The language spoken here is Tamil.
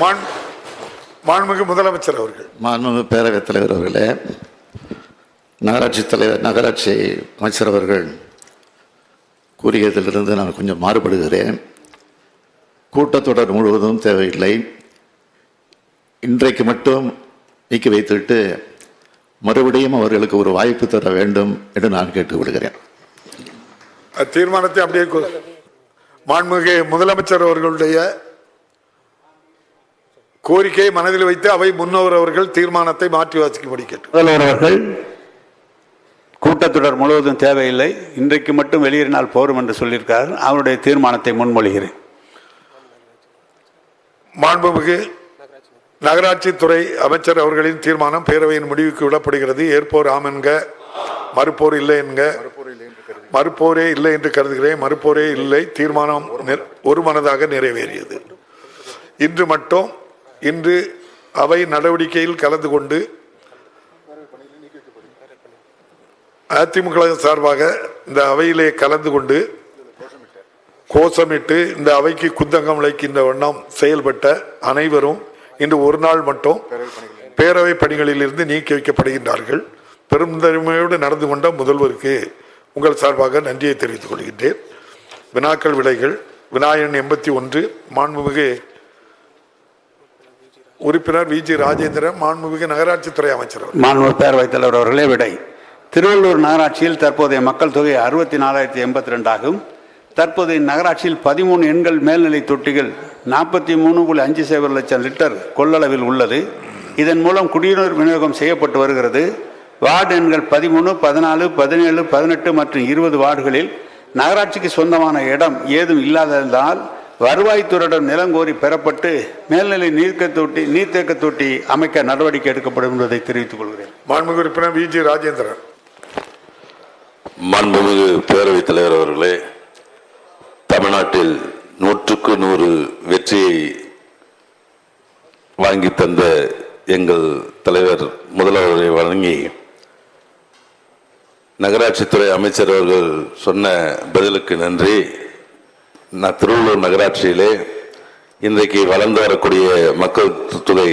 மாண் மாண்புமிகு முதலமைச்சர் அவர்கள். மாண்புமிகு பேரவைத் தலைவர் அவர்களே நகராட்சி தலைவர் நகராட்சி அமைச்சர் அவர்கள் கூறியதிலிருந்து நான் கொஞ்சம் மாறுபடுகிறேன். கூட்டத்தொடர் முழுவதும் தேவையில்லை. இன்றைக்கு மட்டும் நீக்கி வைத்துவிட்டு மறுபடியும் அவர்களுக்கு ஒரு வாய்ப்பு தர வேண்டும் என்று நான் கேட்டுக்கொள்கிறேன். தீர்மானத்தை அப்படியே மாண்புமிகு முதலமைச்சர் அவர்களுடைய கோரிக்கையை மனதில் வைத்து அவை முன்னவர் அவர்கள் தீர்மானத்தை மாற்றி வாசிக்கும்படி கேட்டு முதல்வர் அவர்கள் கூட்டத்தொடர் முழுவதும் தேவையில்லை. இன்றைக்கு மட்டும் வெளியேறினால் போரும் என்று சொல்லியிருக்கார் அவருடைய தீர்மானத்தை முன்மொழிகிறேன். மாண்புமிகு நகராட்சி துறை அமைச்சர் அவர்களின் தீர்மானம் பேரவையின் முடிவுக்கு விடப்படுகிறது. ஏற்போர் ஆம் என்க மறுப்போர் இல்லை என்க மறுப்போரே இல்லை என்று கருதுகிறேன். மறுப்போரே இல்லை தீர்மானம் நிற- ஒருமனதாக நிறைவேறியது. இன்று மட்டும் இன்று அவை நடவடிக்கையில் கலந்து கொண்டு அதிமுக சார்பாக இந்த அவையிலே கலந்து கொண்டு கோஷமிட்டு இந்த அவைக்கு குத்தங்கம் விளைக்கின்ற வண்ணம் செயல்பட்ட அனைவரும் இன்று ஒரு நாள் மட்டும் பேரவை பணிகளில் இருந்து நீக்கி வைக்கப்படுகின்றார்கள். பெருந்தன்மையோடு நடந்து கொண்ட முதல்வருக்கு உங்கள் சார்பாக நன்றியை தெரிவித்துக் கொள்கின்றேன். வினாக்கள் விடைகள் விநாயகன் எண்பத்தி ஒன்று மாண்புமிகு உறுப்பினர் வி ஜி ராஜேந்திரன் மாண்புமிகு நகராட்சித்துறை அமைச்சர் மாண்புமிகு மாண்பு பேரவைத் தலைவர் அவர்களே விடை. திருவள்ளூர் நகராட்சியில் தற்போதைய மக்கள் தொகை அறுபத்தி நாலாயிரத்தி எண்பத்தி ரெண்டாகும் தற்போதைய நகராட்சியில் பதிமூணு எண்கள் மேல்நிலை தொட்டிகள் நாற்பத்தி மூணு புள்ளி அஞ்சு சைபர் லட்சம் லிட்டர் கொள்ளளவில் உள்ளது. இதன் மூலம் குடிநீர் விநியோகம் செய்யப்பட்டு வருகிறது. வார்டு எண்கள் பதிமூணு பதினாலு பதினேழு பதினெட்டு மற்றும் இருபது வார்டுகளில் நகராட்சிக்கு சொந்தமான இடம் ஏதும் இல்லாததால் வருவாய்த்துறையிடம் நிலங்கோரி பெறப்பட்டு மேல்நிலை நீர்க்க தொட்டி நீர்த்தேக்க தொட்டி அமைக்க நடவடிக்கை எடுக்கப்படும் என்பதை தெரிவித்துக் கொள்கிறேன். மாண்புமிகு உறுப்பினர் வி. ஜி. ராஜேந்திரன். மாண்புமிகு பேரவைத் தலைவர் அவர்களே தமிழ்நாட்டில் நூற்றுக்கு நூறு வெற்றியை வாங்கி தந்த எங்கள் தலைவர் முதல்வரை வழங்கி நகராட்சித்துறை அமைச்சர் அவர்கள் சொன்ன பதிலுக்கு நன்றி. நான் திருவள்ளூர் நகராட்சியிலே இன்றைக்கு வளர்ந்து வரக்கூடிய மக்கள் தொகை